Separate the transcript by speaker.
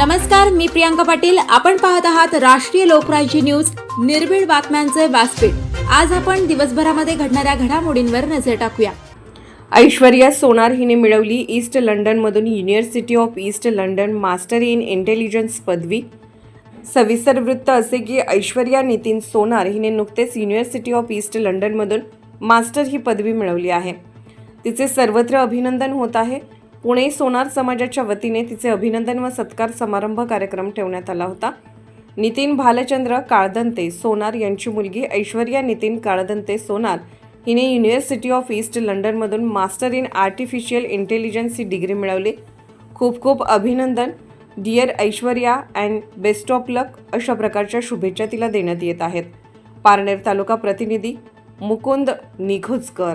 Speaker 1: नमस्कार मी प्रियांका पाटील. आपण पाहत आहात राष्ट्रीय लोकराज्य न्यूज. निर्भीड बातम्यांचे व्यासपीठ. आज आपण दिवसभरामध्ये घडणाऱ्या घडामोडींवर नजर टाकूया.
Speaker 2: ऐश्वर्या सोनार हिने मिळवली east लंडनमधून university of east London master in intelligence पदवी. सविस्तर वृत्त असे की ऐश्वर्या नितीन सोनार हिने नुकतेच युनिव्हर्सिटी ऑफ ईस्ट लंडनमधून मास्टर ही पदवी मिळवली आहे. तिचे सर्वत्र अभिनंदन होत आहे. पुणे सोनार समाजाच्या वतीने तिचे अभिनंदन व सत्कार समारंभ कार्यक्रम ठेवण्यात आला होता. नितीन भालचंद्र काळदंते सोनार यांची मुलगी ऐश्वर्या नितीन काळदंते सोनार हिने युनिव्हर्सिटी ऑफ ईस्ट लंडनमधून मास्टर इन आर्टिफिशियल इंटेलिजन्स ही डिग्री मिळवली. खूप खूप अभिनंदन. Dear Aishwarya and best of luck अशा प्रकारच्या शुभेच्छा तिला देण्यात येत आहेत. पारनेर तालुका प्रतिनिधी मुकुंद निघोजकर